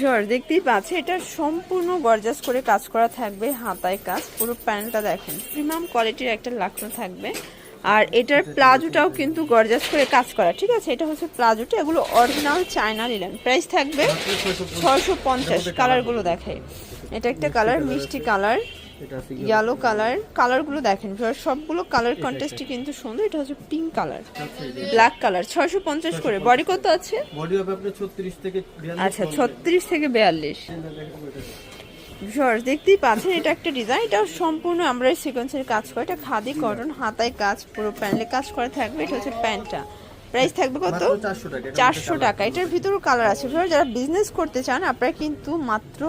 Viewer দেখতেই পাচ্ছি, এটা সম্পূর্ণ গর্জাস করে কাজ করা থাকবে হাতায় কাজ। পুরো প্যান্টটা দেখেন, প্রিমিয়াম কোয়ালিটির একটা লাকড়ো থাকবে। আর এটার প্লাজোটাও কিন্তু গর্জাস করে কাজ করা, ঠিক আছে? এটা হচ্ছে প্লাজোটা, এগুলো অরিজিনাল চায়না নিলেন প্রাইস থাকবে ছয়শো পঞ্চাশ, কালারগুলো দেখে এটা একটা কালার, মিষ্টি কালার। ইয়েলো। কালার কালারগুলো দেখেন সবগুলো কালার কন্টেস্টই কিন্তু সুন্দর। এটা হচ্ছে পিঙ্ক কালার ব্ল্যাক কালার ছয়শো পঞ্চাশ করে। বডি কত আছে? বডি হবে আপনার 36 থেকে আচ্ছা ছত্রিশ থেকে বিয়াল্লিশ। ভিউয়ার্স দেখতেই পাচ্ছেন এটা একটা ডিজাইন এটা সম্পূর্ণ আমরা সিকোয়েন্সের কাজ করে। এটা খাদি কটন হাতায় কাজ পুরো প্যান্ডে কাজ করা থাকবে। এটা হচ্ছে প্যান্টটা প্রাইস থাকবে কত? মাত্র 400 টাকা। এটা চারশো টাকা। এটার ভিতরেও কালার আছে। যারা বিজনেস করতে চান আপনারা কিন্তু মাত্র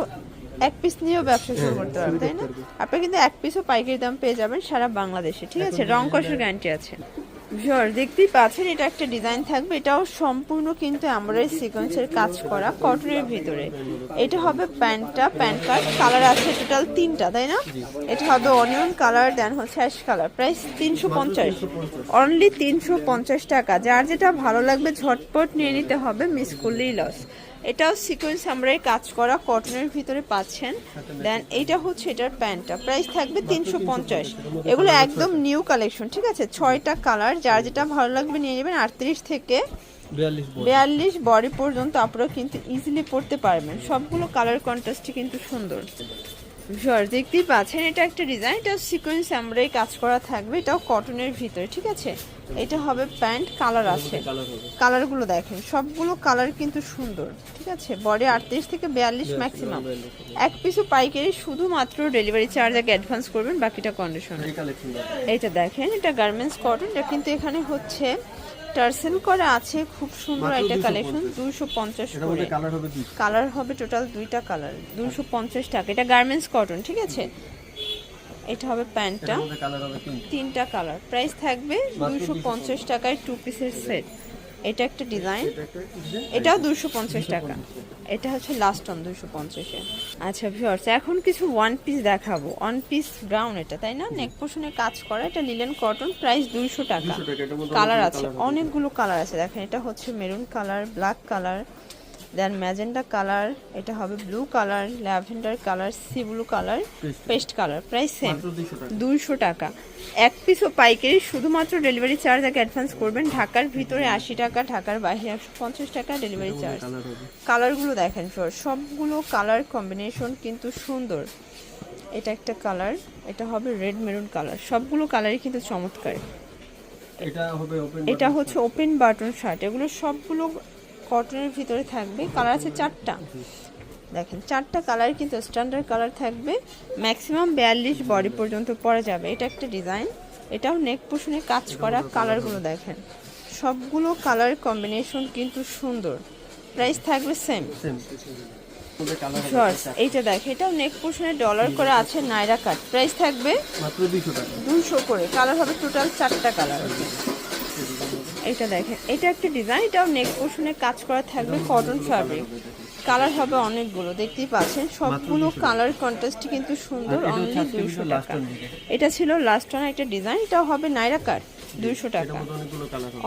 এক পিস নিয়েও ব্যবসা শুরু করতে পারবেন তাই না? আপনি কিন্তু এক পিসও পাইকারি দাম পেয়ে যাবেন সারা বাংলাদেশে ঠিক আছে? রং কষের গ্যারান্টি আছে। ভিউয়ার দেখতেই পাচ্ছেন এটা একটা ডিজাইন থাকবে এটাও সম্পূর্ণ কিন্তু আমরা সিকোয়েন্সের কাজ করা কটনের ভিতরে। এটা হবে প্যান্টটা প্যান্ট কার্ড কালার আছে টোটাল তিনটা তাই না? এটা হবে অনিয়ন কালার দেন হচ্ছে অ্যাশ কালার প্রাইস তিনশো পঞ্চাশ। অনলি তিনশো পঞ্চাশ। টাকা। যার যেটা ভালো লাগবে ঝটপট নিয়ে নিতে হবে মিস করলেই লস এটাও সিকোয়েন্স আমরা কাজ করা কটনের ভিতরে পাচ্ছেন। দেন এটা হচ্ছে এটার প্যান্টটা। প্রাইস থাকবে তিনশো পঞ্চাশ। এগুলো একদম নিউ কালেকশন ঠিক আছে? ছয়টা কালার যার যেটা ভালো লাগবে নিয়ে যাবেন আটত্রিশ থেকে বিয়াল্লিশ বডি। পর্যন্ত আপনারা কিন্তু ইজিলি পড়তে পারবেন। সবগুলো কালার কন্ট্রাস্টই কিন্তু সুন্দর। ভিউয়ার দেখতেই পাচ্ছেন এটা একটা ডিজাইন এটা সিকোয়েন্স আমরাই কাজ করা থাকবে এটাও কটনের ভিতরে ঠিক আছে? এটা হবে প্যান্ট কালার আছে। কালারগুলো দেখেন সবগুলো কালার কিন্তু সুন্দর ঠিক আছে? বডি আটত্রিশ থেকে বিয়াল্লিশ ম্যাক্সিমাম এক পিসও পাইকারি শুধুমাত্র ডেলিভারি চার্জ আগে অ্যাডভান্স করবেন বাকিটা কন্ডিশন এটা দেখেন এটা গার্মেন্টস কটন এটা কিন্তু এখানে হচ্ছে টার্সেল করা আছে খুব সুন্দর একটা কালেকশন দুশো পঞ্চাশ করে। কালার হবে দুই কালার হবে টোটাল দুইটা কালার দুশো পঞ্চাশ টাকা। এটা গার্মেন্টস কটন ঠিক আছে? এটা হবে প্যান্টটা তিনটা। কালার প্রাইস থাকবে দুশো পঞ্চাশ। টাকায় টু পিসের সেট এটা একটা ডিজাইন এটাও দুশো পঞ্চাশ টাকা। এটা হচ্ছে লাস্ট অন দুশো পঞ্চাশে। আচ্ছা ভিওর্স এখন কিছু ওয়ান পিস দেখাবো। ওয়ান পিস ব্রাউন এটা তাই না? নেক পোষণে কাজ করা এটা লিলেন কটন প্রাইস দুইশো টাকা। 200 টাকা এটার মধ্যে কালার আছে। অনেকগুলো কালার আছে। দেখেন এটা হচ্ছে maroon colour black colour then magenta colour এটা হবে blue colour lavender colour sea blue colour paste colour price same মাত্র 200 টাকা। দুইশো টাকা। এক পিসও পাইকারি শুধুমাত্র ডেলিভারি চার্জ আগে অ্যাডভান্স করবেন। ঢাকার ভিতরে আশি টাকা ঢাকার বাইরে একশো পঞ্চাশ টাকা ডেলিভারি চার্জ কালারগুলো দেখেন সবগুলো কালার কম্বিনেশন কিন্তু সুন্দর। এটা একটা কালার এটা হবে রেড মেরুন কালার সবগুলো কালারই কিন্তু চমৎকার। এটা হবে ওপেন এটা হচ্ছে ওপেন বাটন শার্ট এগুলো সবগুলো কটনের ভিতরে থাকবে। কালার আছে চারটা। দেখেন চারটা কালার কিন্তু স্ট্যান্ডার্ড কালার থাকবে। ম্যাক্সিমাম বিয়াল্লিশ বডি পর্যন্ত পরা যাবে। এটা একটা ডিজাইন এটাও নেক পোষণে কাজ করা কালারগুলো দেখেন। সবগুলো কালার কম্বিনেশন কিন্তু সুন্দর। প্রাইস থাকবে সেম এইটা দেখ এটাও নেক ডলার করে আছে নাইরা কাট প্রাইস থাকবে মাত্র 200 টাকা। দুশো করে। কালার হবে টোটাল চারটা কালার এটা দেখেন এটা একটা ডিজাইন এটাও নেক পোর্শনে কাজ করা থাকবে কটন ফ্যাব্রিক কালার হবে অনেকগুলো দেখতেই পাচ্ছেন? সবগুলো কালার কন্ট্রাস্ট কিন্তু সুন্দর অনলি দুইশো টাকা। এটা ছিল লাস্ট ওয়ান একটা ডিজাইন এটাও হবে নাইরা কাট দুইশো টাকা।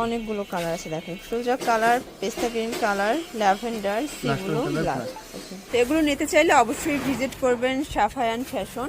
অনেকগুলো কালার আছে দেখেন। ফ্রোজা কালার পেস্তা গ্রিন কালার ল্যাভেন্ডার সিগুলো colour, ব্ল্যাক এগুলো নিতে চাইলে অবশ্যই ভিজিট করবেন সাফায়ান ফ্যাশন